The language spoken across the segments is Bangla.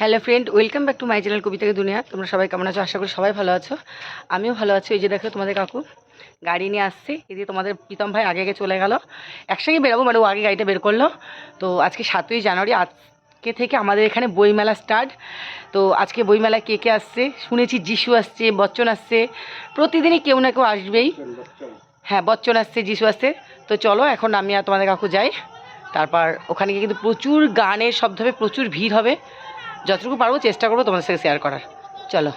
Hello friend welcome back to my channel কবিতাকে দুনিয়া তোমরা সবাই কেমন আছো? আশা করি সবাই ভালো আছো। আমিও ভালো আছি। এই যে দেখো তোমাদের কাকু গাড়ি নিয়ে আসছে। এই যে তোমাদের প্রীতম ভাই আগে আগে চলে গেল। একসঙ্গে বেরোবো মানে ও আগে গাড়িটা বের করল। তো আজকে সাতই জানুয়ারি, আজকে থেকে আমাদের এখানে বইমেলা স্টার্ট তো আজকে বইমেলায় কে কে আসছে? শুনেছি যিশু আসছে, বচ্চন আসছে। প্রতিদিনই কেউ না কেউ আসবেই। হ্যাঁ বচ্চন আসছে, যিশু আসছে। তো চলো, এখন আমি আর তোমাদের কাকু যাই। তারপর ওখানে গিয়ে কিন্তু প্রচুর গানের শব্দ হবে, প্রচুর ভিড় হবে। যতটুকু পারব চেষ্টা করব তোমাদের সাথে শেয়ার করার। চলো।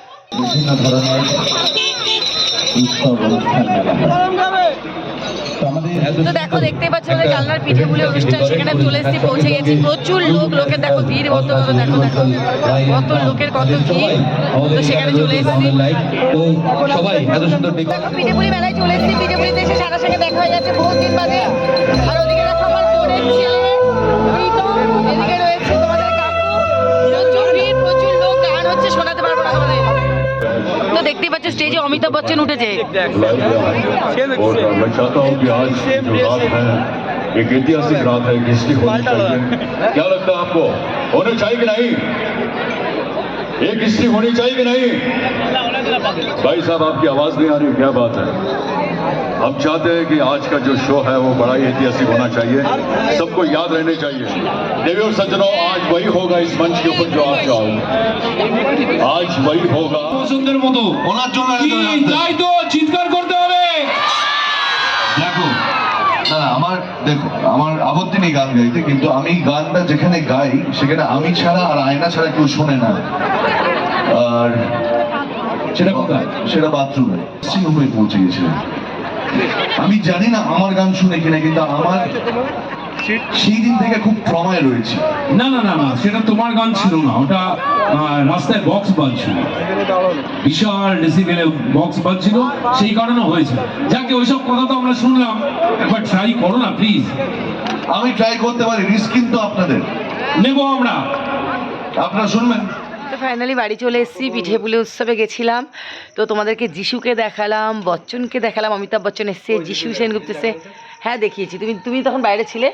বিভিন্ন ধরনের উৎসব অনুষ্ঠান তো দেখো দেখতেই পাচ্ছ আমাদের কালনার পিঠে পুলি অনুষ্ঠান সেখানে চলে এসেছি পৌঁছে গেছি। প্রচুর লোক লোকের দেখো ভিড় কত কত দেখো দেখো। কত লোকের কত ভিড়। তো সেখানে চলে এসেছি। সবাই এত সুন্দর দেখো। পিঠে পুলি মেলায় চলে এসেছি পিঠে পুলিতে এসে সারা সঙ্গে দেখা হয়ে গেছে বহুত দিন বাদে। আর ওদিকে দেখো আমার বোনের ছেলে। তো দেখতেই পাচ্ছ স্টেজে অমিতাভ বচ্চন উঠেছে और मैं चाहता हूँ कि आज जो रात है एक ऐतिहासिक रात है कि इसकी होनी चाहिए क्या लगता है आपको होनी चाहिए कि नहीं एक हिस्ट्री होनी चाहिए कि नहीं भाई साहब आपकी आवाज नहीं आ रही क्या बात है हम चाहते हैं कि आज का जो शो है वो बड़ा ही ऐतिहासिक होना चाहिए सबको याद रहने चाहिए देवी और सज्जनों आज वही होगा इस मंच के ऊपर जो आप चाहो आज वही होगा পছন্দের মতো ওনার জন্য কি তাই তো চিৎকার করতে হবে দেখো না না, আমার দেখো আমার আপত্তি নেই গান গাইতে কিন্তু আমি গানটা যেখানে গাই সেখানে আমি ছাড়া আর আয়না ছাড়া কেউ শোনে না আর সেটা কোথায়? সেটা বাথরুমে সিংহমে পৌঁছে গেছিলাম আমি জানি না আমার গান শুনে কিনা কিন্তু আমার সেই দিন থেকে খুব ট্রমায় রয়েছে। না না না না সেটা তোমার গান ছিল না ওটা রাস্তায় বক্স বাজছিল। বিশাল ডেসিবেলে বক্স বাজছিল সেই কারণে হয়েছে। যাকে ওইসব কথা তো আমরা শুনলাম একবার ট্রাই করো না প্লিজ আমি ট্রাই করতে পারি রিস্ক কিন্তু আপনাদের। নেব আমরা। আপনারা শুনবেন? তো ফাইনালি বাড়ি চলে এসেছি পিঠে পুলি উৎসবে গেছিলাম। তো তোমাদেরকে যিশুকে দেখালাম বচ্চনকে দেখালাম অমিতাভ বচ্চন এসছে যিশু সেনগুপ্ত এসছে হ্যাঁ দেখিয়েছি। তুমি তুমি তখন বাইরে ছিলে।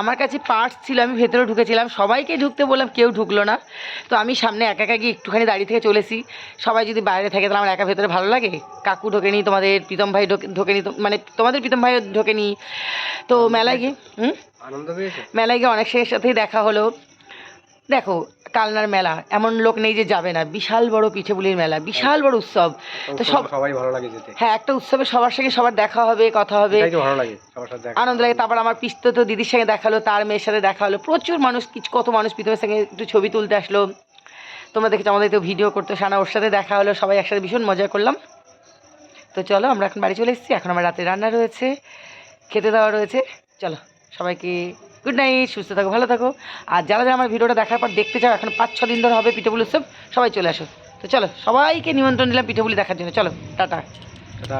আমার কাছে পার্টস ছিল আমি ভেতরে ঢুকেছিলাম। সবাইকে ঢুকতে বললাম কেউ ঢুকলো না। তো আমি সামনে একা একা গিয়ে একটুখানি দাঁড়িয়ে থেকে চলেছি। সবাই যদি বাইরে থাকে তাহলে আমার একা ভেতরে ভালো লাগে? কাকু ঢোকেনি তোমাদের প্রীতম ভাই ঢোকে ঢোকেনি মানে তোমাদের প্রীতম ভাই ঢোকেনি। তো মেলায় গিয়ে হুম? মেলায় গিয়ে অনেক সাথেই দেখা হলো। দেখো কালনার মেলা এমন লোক নেই যে যাবে না। বিশাল বড় পিঠেপুলির মেলা বিশাল বড় উৎসব। তো সব সবাই ভালো লাগে যেতে। হ্যাঁ একটা উৎসবে সবার সঙ্গে সবার দেখা হবে কথা হবে। ভালো লাগে সবার সাথে দেখা। আনন্দ লাগে। তারপর আমার পিস্ত তো দিদির সঙ্গে দেখা হলো তার মেয়ের সাথে দেখা হলো। প্রচুর মানুষ কিছু কত মানুষ প্রীতমের সঙ্গে একটু ছবি তুলতে আসলো। তোমরা দেখেছ আমাদের তো ভিডিও করতো সানা ওর সাথে দেখা হলো সবাই একসাথে ভীষণ মজা করলাম। তো চলো আমরা এখন বাড়ি চলে এসেছি। এখন আমার রাতে রান্না রয়েছে খেতে দেওয়া রয়েছে। চলো সবাইকে গুড নাইট সুস্থ থাকো, ভালো থাকো। আর যারা যারা আমার ভিডিওটা দেখার পর দেখতে চাও, এখন পাঁচ ছ দিন ধরে হবে পিঠেপুলি উৎসব, সবাই চলে আসো। তো চলো, সবাইকে নিমন্ত্রণ দিলাম পিঠেপুলি দেখার জন্য। চলো, টাটা। এটা